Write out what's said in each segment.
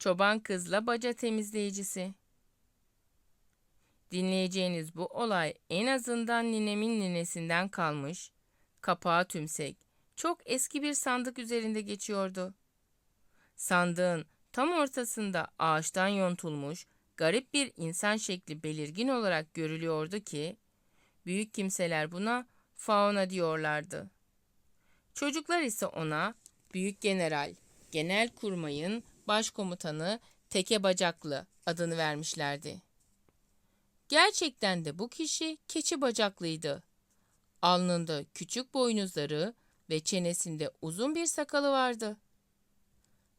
Çoban kızla baca temizleyicisi. Dinleyeceğiniz bu olay en azından ninemin ninesinden kalmış, kapağı tümsek, çok eski bir sandık üzerinde geçiyordu. Sandığın tam ortasında ağaçtan yontulmuş, garip bir insan şekli belirgin olarak görülüyordu ki, büyük kimseler buna fauna diyorlardı. Çocuklar ise ona Büyük General, Genel Kurmay'ın başkomutanı Teke Bacaklı adını vermişlerdi. Gerçekten de bu kişi keçi bacaklıydı. Alnında küçük boynuzları ve çenesinde uzun bir sakalı vardı.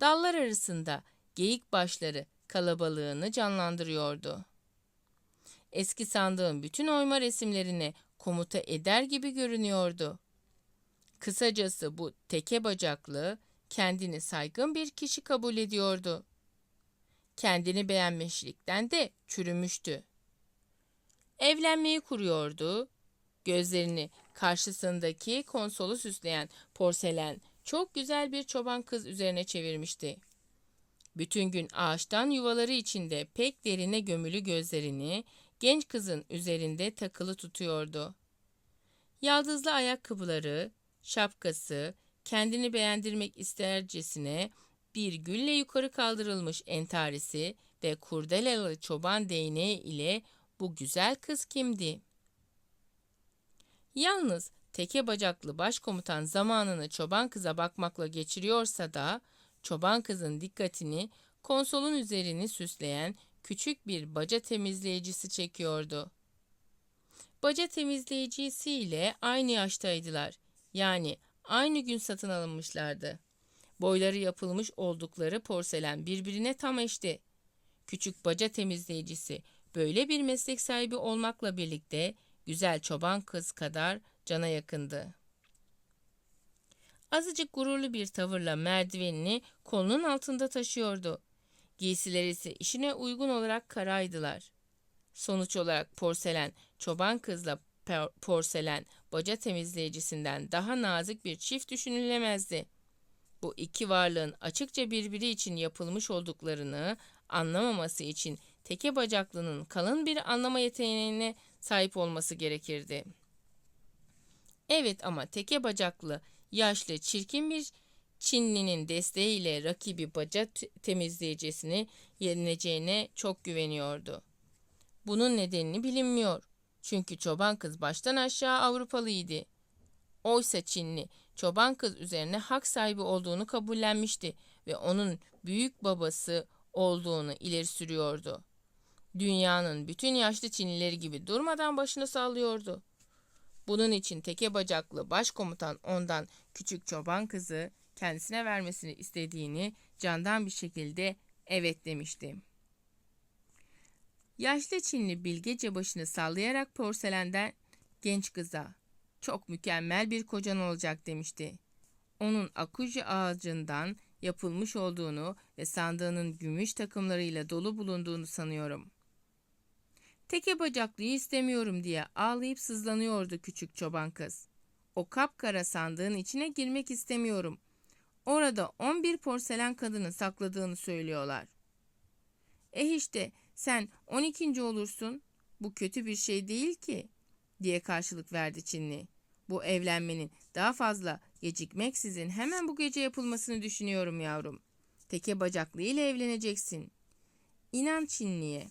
Dallar arasında geyik başları kalabalığını canlandırıyordu. Eski sandığın bütün oyma resimlerine komuta eder gibi görünüyordu. Kısacası bu teke bacaklı kendini saygın bir kişi kabul ediyordu. Kendini beğenmişlikten de çürümüştü. Evlenmeyi kuruyordu. Gözlerini karşısındaki konsolu süsleyen porselen çok güzel bir çoban kız üzerine çevirmişti. Bütün gün ağaçtan yuvaları içinde pek derine gömülü gözlerini genç kızın üzerinde takılı tutuyordu. Yaldızlı ayakkabıları, şapkası, kendini beğendirmek istercesine bir gülle yukarı kaldırılmış entarisi ve kurdelalı çoban değneği ile bu güzel kız kimdi? Yalnız teke bacaklı başkomutan zamanını çoban kıza bakmakla geçiriyorsa da çoban kızın dikkatini konsolun üzerini süsleyen küçük bir baca temizleyicisi çekiyordu. Baca temizleyicisi ile aynı yaştaydılar. Yani aynı gün satın alınmışlardı. Boyları yapılmış oldukları porselen birbirine tam eşti. Küçük baca temizleyicisi böyle bir meslek sahibi olmakla birlikte güzel çoban kız kadar cana yakındı. Azıcık gururlu bir tavırla merdivenini kolunun altında taşıyordu. Giysileri ise işine uygun olarak karaydılar. Sonuç olarak porselen çoban kızla porselen baca temizleyicisinden daha nazik bir çift düşünülemezdi. Bu iki varlığın açıkça birbiri için yapılmış olduklarını anlamaması için teke bacaklının kalın bir anlama yeteneğine sahip olması gerekirdi. Evet ama teke bacaklı, yaşlı, çirkin bir Çinlinin desteğiyle rakibi baca temizleyicisini yenileceğine çok güveniyordu. Bunun nedenini bilinmiyor. Çünkü çoban kız baştan aşağı Avrupalıydı. Oysa Çinli çoban kız üzerine hak sahibi olduğunu kabullenmişti ve onun büyük babası olduğunu ileri sürüyordu. Dünyanın bütün yaşlı Çinlileri gibi durmadan başını sallıyordu. Bunun için teke bacaklı başkomutan ondan küçük çoban kızı kendisine vermesini istediğini candan bir şekilde evet demişti. Yaşlı Çinli bilgece başını sallayarak porselenden genç kıza çok mükemmel bir kocan olacak demişti. Onun akuji ağacından yapılmış olduğunu ve sandığının gümüş takımlarıyla dolu bulunduğunu sanıyorum. Teke bacaklıyı istemiyorum diye ağlayıp sızlanıyordu küçük çoban kız. O kapkara sandığın içine girmek istemiyorum. Orada 11 porselen kadını sakladığını söylüyorlar. Eh işte sen 12. olursun. Bu kötü bir şey değil ki diye karşılık verdi Çinli. Bu evlenmenin daha fazla gecikmeksizin hemen bu gece yapılmasını düşünüyorum yavrum. Teke bacaklı ile evleneceksin. İnan Çinli'ye.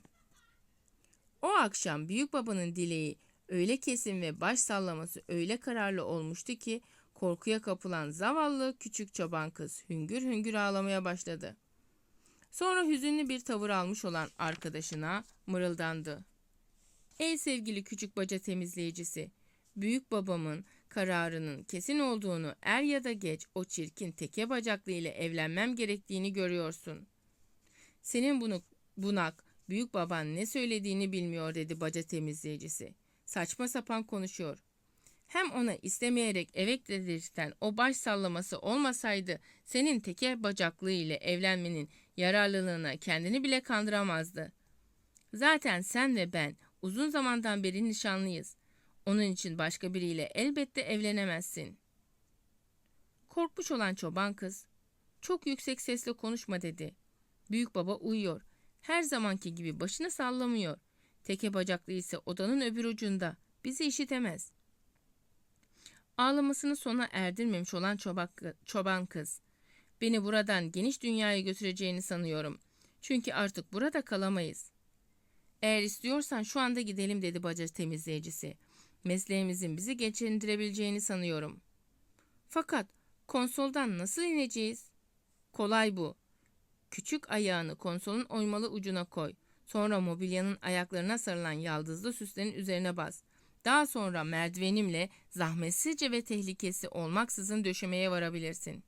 O akşam büyük babanın dileği öyle kesin ve baş sallaması öyle kararlı olmuştu ki korkuya kapılan zavallı küçük çoban kız hüngür hüngür ağlamaya başladı. Sonra hüzünlü bir tavır almış olan arkadaşına mırıldandı. Ey sevgili küçük baca temizleyicisi, büyük babamın kararının kesin olduğunu er ya da geç o çirkin teke bacaklı ile evlenmem gerektiğini görüyorsun. Senin bunu bunak büyük baban ne söylediğini bilmiyor dedi baca temizleyicisi. Saçma sapan konuşuyor. Hem ona istemeyerek evet dedirten o baş sallaması olmasaydı senin teke bacaklı ile evlenmenin yararlılığına kendini bile kandıramazdı. Zaten sen ve ben uzun zamandan beri nişanlıyız. Onun için başka biriyle elbette evlenemezsin. Korkmuş olan çoban kız, çok yüksek sesle konuşma dedi. Büyük baba uyuyor. Her zamanki gibi başını sallamıyor. Teke bacaklı ise odanın öbür ucunda. Bizi işitemez. Ağlamasını sona erdirmemiş olan çobak, çoban kız. Beni buradan geniş dünyaya götüreceğini sanıyorum. Çünkü artık burada kalamayız. Eğer istiyorsan şu anda gidelim dedi baca temizleyicisi. Mesleğimizin bizi geçindirebileceğini sanıyorum. Fakat konsoldan nasıl ineceğiz? Kolay bu. Küçük ayağını konsolun oymalı ucuna koy. Sonra mobilyanın ayaklarına sarılan yaldızlı süslerin üzerine bas. Daha sonra merdivenimle zahmetsizce ve tehlikesi olmaksızın döşemeye varabilirsin.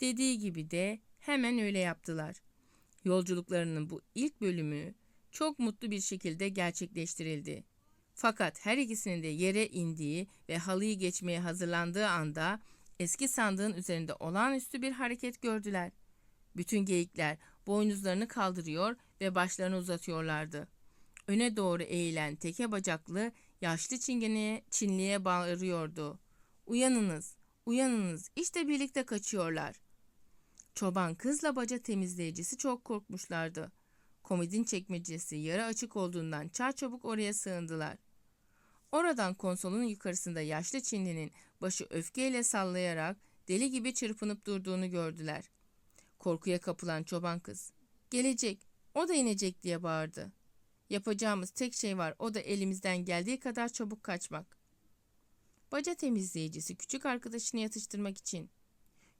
Dediği gibi de hemen öyle yaptılar. Yolculuklarının bu ilk bölümü çok mutlu bir şekilde gerçekleştirildi. Fakat her ikisinin de yere indiği ve halıyı geçmeye hazırlandığı anda eski sandığın üzerinde olağanüstü bir hareket gördüler. Bütün geyikler boynuzlarını kaldırıyor ve başlarını uzatıyorlardı. Öne doğru eğilen teke bacaklı yaşlı çingeneye Çinliye bağırıyordu. Uyanınız, uyanınız, işte birlikte kaçıyorlar. Çoban kızla baca temizleyicisi çok korkmuşlardı. Komodin çekmecesi yarı açık olduğundan çarçabuk oraya sığındılar. Oradan konsolun yukarısında yaşlı Çinlinin başı öfkeyle sallayarak deli gibi çırpınıp durduğunu gördüler. Korkuya kapılan çoban kız, gelecek, o da inecek diye bağırdı. Yapacağımız tek şey var, o da elimizden geldiği kadar çabuk kaçmak. Baca temizleyicisi küçük arkadaşını yatıştırmak için.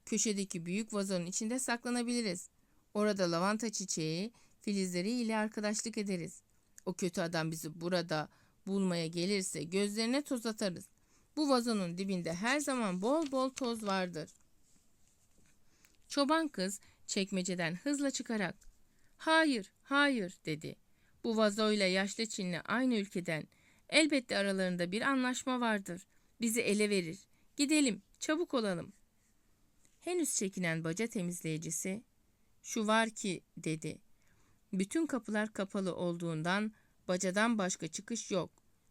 Köşedeki büyük vazonun içinde saklanabiliriz. Orada lavanta çiçeği, filizleri ile arkadaşlık ederiz. O kötü adam bizi burada bulmaya gelirse gözlerine toz atarız. Bu vazonun dibinde her zaman bol bol toz vardır. Çoban kız çekmeceden hızla çıkarak "Hayır, hayır." dedi. Bu vazoyla yaşlı Çinli aynı ülkeden. Elbette aralarında bir anlaşma vardır. Bizi ele verir. Gidelim, çabuk olalım. Henüz çekinen baca temizleyicisi, şu var ki dedi. Bütün kapılar kapalı olduğundan bacadan başka çıkış yok.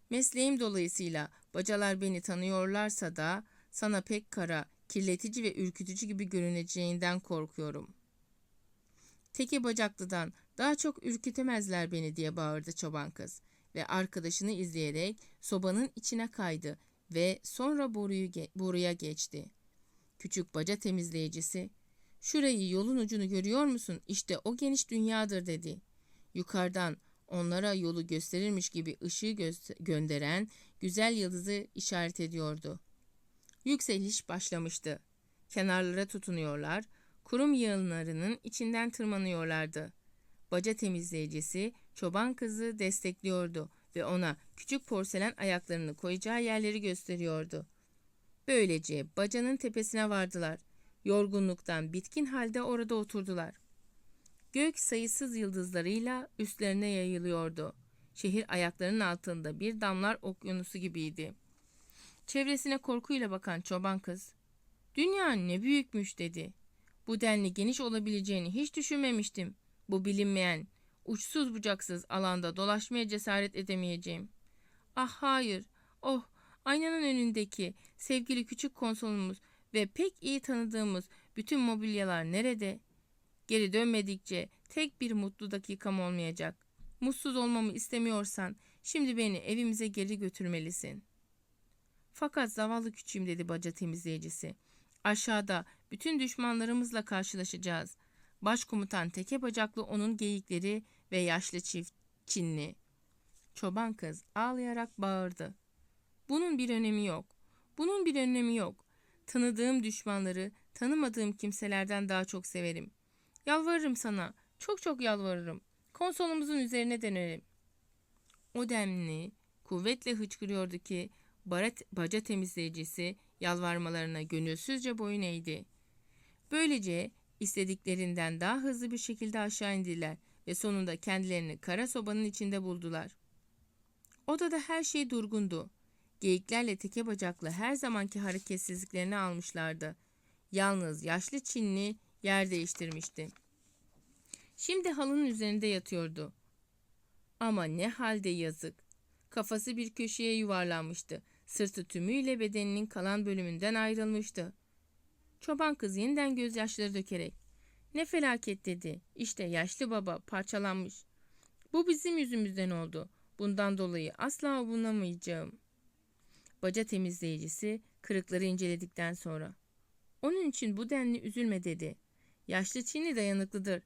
Mesleğim dolayısıyla bacalar beni tanıyorlarsa da sana pek kara, kirletici ve ürkütücü gibi görüneceğinden korkuyorum. Teke bacaklıdan daha çok ürkütemezler beni diye bağırdı çoban kız ve arkadaşını izleyerek sobanın içine kaydı ve sonra boruyu ge- boruya geçti. Küçük baca temizleyicisi, şurayı yolun ucunu görüyor musun? İşte o geniş dünyadır dedi. Yukarıdan onlara yolu gösterirmiş gibi ışığı gö- gönderen güzel yıldızı işaret ediyordu. Yükseliş başlamıştı. Kenarlara tutunuyorlar, kurum yığınlarının içinden tırmanıyorlardı. Baca temizleyicisi çoban kızı destekliyordu ve ona küçük porselen ayaklarını koyacağı yerleri gösteriyordu. Böylece bacanın tepesine vardılar. Yorgunluktan bitkin halde orada oturdular. Gök sayısız yıldızlarıyla üstlerine yayılıyordu. Şehir ayaklarının altında bir damlar okyanusu gibiydi. Çevresine korkuyla bakan çoban kız, ''Dünya ne büyükmüş'' dedi. ''Bu denli geniş olabileceğini hiç düşünmemiştim. Bu bilinmeyen, uçsuz bucaksız alanda dolaşmaya cesaret edemeyeceğim. Ah hayır, oh aynanın önündeki sevgili küçük konsolumuz ve pek iyi tanıdığımız bütün mobilyalar nerede? Geri dönmedikçe tek bir mutlu dakikam olmayacak. Mutsuz olmamı istemiyorsan şimdi beni evimize geri götürmelisin. Fakat zavallı küçüğüm dedi baca temizleyicisi. Aşağıda bütün düşmanlarımızla karşılaşacağız. Başkomutan teke bacaklı onun geyikleri ve yaşlı çift Çinli. Çoban kız ağlayarak bağırdı. Bunun bir önemi yok. Bunun bir önemi yok. Tanıdığım düşmanları tanımadığım kimselerden daha çok severim. Yalvarırım sana. Çok çok yalvarırım. Konsolumuzun üzerine dönelim. O demli kuvvetle hıçkırıyordu ki barat, baca temizleyicisi yalvarmalarına gönülsüzce boyun eğdi. Böylece istediklerinden daha hızlı bir şekilde aşağı indiler ve sonunda kendilerini kara sobanın içinde buldular. Odada her şey durgundu. Geyiklerle teke bacaklı her zamanki hareketsizliklerini almışlardı. Yalnız yaşlı Çinli yer değiştirmişti. Şimdi halının üzerinde yatıyordu. Ama ne halde yazık. Kafası bir köşeye yuvarlanmıştı. Sırtı tümüyle bedeninin kalan bölümünden ayrılmıştı. Çoban kız yeniden gözyaşları dökerek Ne felaket dedi. İşte yaşlı baba parçalanmış. Bu bizim yüzümüzden oldu. Bundan dolayı asla avunamayacağım. Baca temizleyicisi kırıkları inceledikten sonra. Onun için bu denli üzülme dedi. Yaşlı Çinli dayanıklıdır.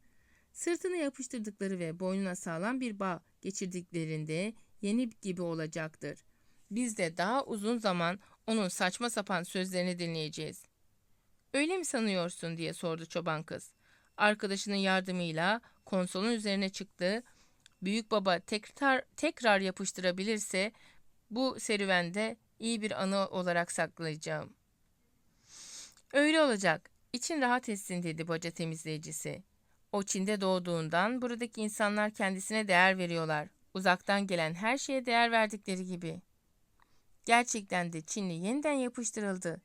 Sırtına yapıştırdıkları ve boynuna sağlam bir bağ geçirdiklerinde yeni gibi olacaktır. Biz de daha uzun zaman onun saçma sapan sözlerini dinleyeceğiz. Öyle mi sanıyorsun diye sordu çoban kız. Arkadaşının yardımıyla konsolun üzerine çıktı. Büyük baba tekrar tekrar yapıştırabilirse bu serüvende iyi bir anı olarak saklayacağım. Öyle olacak. İçin rahat etsin dedi baca temizleyicisi. O Çin'de doğduğundan buradaki insanlar kendisine değer veriyorlar. Uzaktan gelen her şeye değer verdikleri gibi. Gerçekten de Çinli yeniden yapıştırıldı.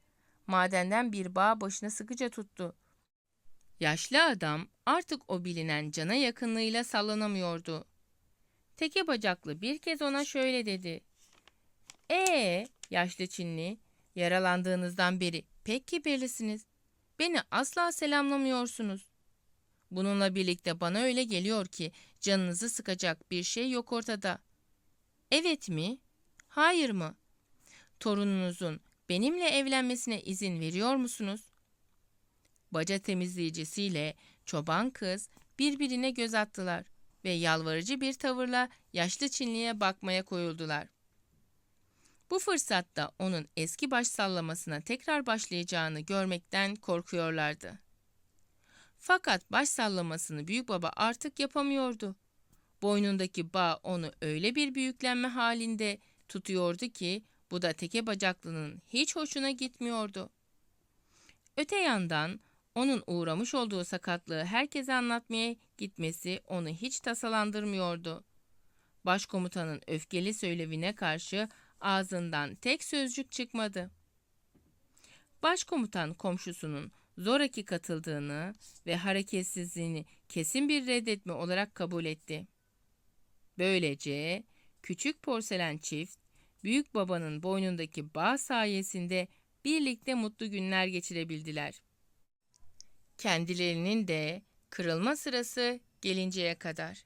Madenden bir bağ başına sıkıca tuttu. Yaşlı adam artık o bilinen cana yakınlığıyla sallanamıyordu. Teke bacaklı bir kez ona şöyle dedi. Ee, yaşlı Çinli, yaralandığınızdan beri pek kibirlisiniz. Beni asla selamlamıyorsunuz. Bununla birlikte bana öyle geliyor ki canınızı sıkacak bir şey yok ortada. Evet mi? Hayır mı? Torununuzun benimle evlenmesine izin veriyor musunuz? Baca temizleyicisiyle çoban kız birbirine göz attılar ve yalvarıcı bir tavırla yaşlı Çinli'ye bakmaya koyuldular. Bu fırsatta onun eski baş sallamasına tekrar başlayacağını görmekten korkuyorlardı. Fakat baş sallamasını büyük baba artık yapamıyordu. Boynundaki bağ onu öyle bir büyüklenme halinde tutuyordu ki bu da teke bacaklının hiç hoşuna gitmiyordu. Öte yandan onun uğramış olduğu sakatlığı herkese anlatmaya gitmesi onu hiç tasalandırmıyordu. Başkomutanın öfkeli söylevine karşı ağzından tek sözcük çıkmadı. Başkomutan komşusunun zoraki katıldığını ve hareketsizliğini kesin bir reddetme olarak kabul etti. Böylece küçük porselen çift büyük babanın boynundaki bağ sayesinde birlikte mutlu günler geçirebildiler. Kendilerinin de kırılma sırası gelinceye kadar.